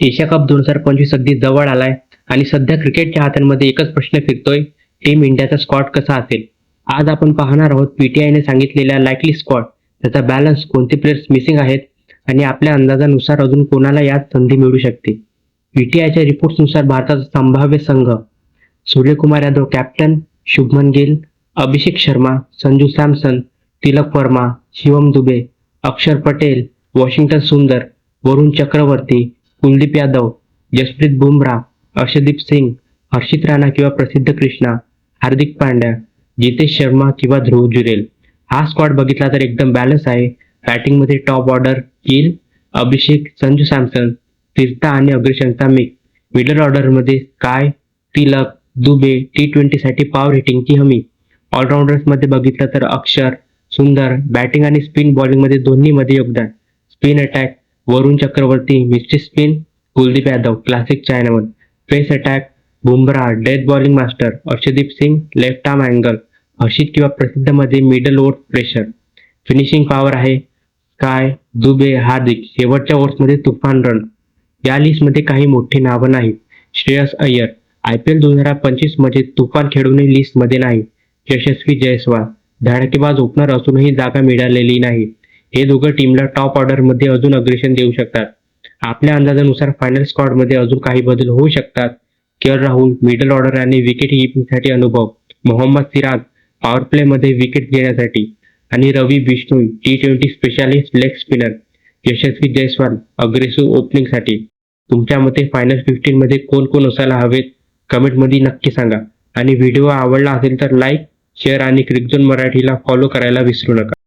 Asia cup दोन हजार पंचवीस अगदी जवळ आलाय आणि सध्या क्रिकेटच्या हातांमध्ये एकच प्रश्न फिरतोय टीम इंडियाचा स्कॉट कसा असेल? आज आपण पाहणार आहोत पीटीआयने सांगितलेल्या लाईकली स्कॉट त्याचा बॅलन्स कोणते प्लेयर्स मिसिंग आहेत आणि आपल्या अंदाजानुसार अजून कोणाला यात संधी मिळू शकते? पीटीआयच्या रिपोर्ट्सनुसार भारताचा संभाव्य संघ सूर्यकुमार यादव कॅप्टन शुभमन गिल अभिषेक शर्मा संजू सॅमसन तिलक वर्मा शिवम दुबे अक्षर पटेल वॉशिंग्टन सुंदर वरुण चक्रवर्ती कुलदीप यादव जसप्रीत बुमराह अर्षदीप सिंग हर्षित राणा किंवा प्रसिद्ध कृष्णा हार्दिक पांड्या जितेश शर्मा किंवा ध्रुव जुरेल. हा स्क्वॉड बघितला तर एकदम बॅलन्स आहे. बॅटिंगमध्ये टॉप ऑर्डर गिल अभिषेक संजू सॅमसन तीर्था आणि अग्रशंता मिक. मिडल ऑर्डरमध्ये काय तिलक दुबे टी ट्वेंटीसाठी पॉवर हिटिंगची हमी. ऑलराऊंडर्समध्ये बघितलं तर अक्षर सुंदर बॅटिंग आणि स्पिन बॉलिंगमध्ये दोन्हीमध्ये योगदान. Spin attack Varun Chakravarthy mystery spin Kuldeep Yadav classic chinaman pace attack Bumrah death bowling master Arshdeep Singh left arm angle Harshit किंवा प्रसिद्धमध्ये middle over pressure finishing power आहे. काय दुबे हार्दिक शेवटच्या ओव्हर्समध्ये तुफान रन या लिस्टमध्ये काही मोठी नावं नाहीत. Shreyas Iyer I P L दोन हजार पंचवीसमध्ये तुफान खेळूनही लिस्टमध्ये नाही. यशस्वी जयस्वाल धडकेबाज ओपनर असूनही जागा मिळालेली नाही. हे दोघं टीमला टॉप ऑर्डरमध्ये अजून अग्रेशन देऊ शकतात. आपल्या अंदाजानुसार फायनल स्कॉडमध्ये अजून काही बदल होऊ शकतात. के राहुल मिडल ऑर्डर आणि विकेट कीपिंगसाठी अनुभव. मोहम्मद सिराज पॉवर प्लेमध्ये विकेट घेण्यासाठी. आणि Ravi Bishnoi T twenty specialist leg spinner Yashasvi Jaiswal aggressive ओपनिंगसाठी तुमच्या मते फायनल फिफ्टीनमध्ये कोण कोण असायला हवेत? कमेंटमध्ये नक्की सांगा. आणि व्हिडिओ आवडला असेल तर लाईक शेअर आणि क्रिकझोन मराठीला फॉलो करायला विसरू नका.